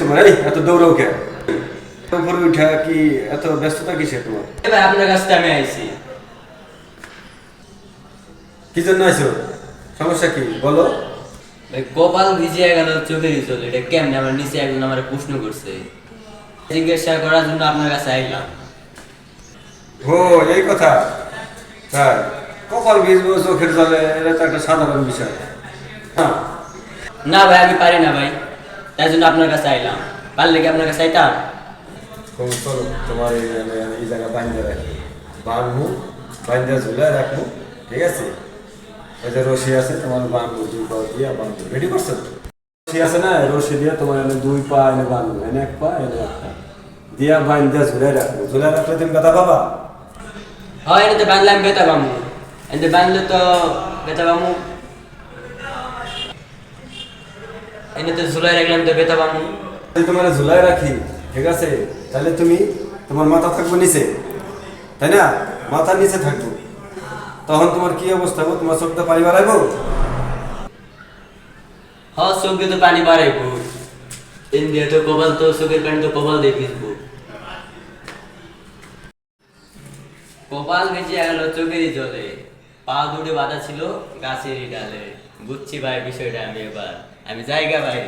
তোমার এই এত দৌড়াও কে? উপরে উঠা কি এত ব্যস্ততা কিসে তোমার? ভাই আপনার কাছ আমি আইছি। কি জন্য আইছো? সমস্যা কি? বলো। ভাই কপাল ভিজে গেল চোখের চলে এটা কেমনে? আমার নিচে একজন আমার প্রশ্ন করছে। জিজ্ঞাসা করার জন্য আপনার কাছে আইলাম। ও এই কথা? হ্যাঁ কপাল ভিজবো চোখের জলে এটা তো একটা সাধারণ বিষয়। হ্যাঁ। না ভাই আমি পারি না ভাই। তাই জন্য আপনার কাছে আইলাম। পারলে কি আপনার কাছে আইতাম? তুমি চলো তোমার এই জায়গা বান্ধে রাখি। বাঁধবো বান্ধে ঝুলে রাখব ঠিক আছে? ওই যে রশি আছে তোমার বাঁধবো দুই পা দিয়ে বাঁধবো রেডি করছ? রশি আছে না? রশি দিয়ে তোমার এনে দুই পা এনে বাঁধবো এনে এক পা এনে এক পা। দিয়া বান্ধে ঝুলে রাখব। ঝুলে রাখলে তুমি কথা পাবা? হয় এটাতে বাঁধলে আমি বেতা পামু। এতে বাঁধলে তো বেতা পামু। এনে তো ঝুলাই রাখলাম তো বেতা পামু যদি তোমার ঝুলাই রাখি ঠিক আছে তাহলে তুমি তোমার মাথা থাকব নিচে তাই না? মাথার নিচে থাকব। তখন তোমার কি অবস্থা হবে তোমার চোখটা পানি বাড়াইবো? হ চোখে তো পানি বাড়াইবো। এন তো কপাল তো চোখের পানি তো কপাল দিয়ে ভিজবো। কপাল ভেজে গেল চোখেরই জলে। পা দৌড়ে বাঁধা ছিল গাছেরই ডালে। বুঝছি ভাই বিষয়টা আমি এবার। আমি জায়গা ভাই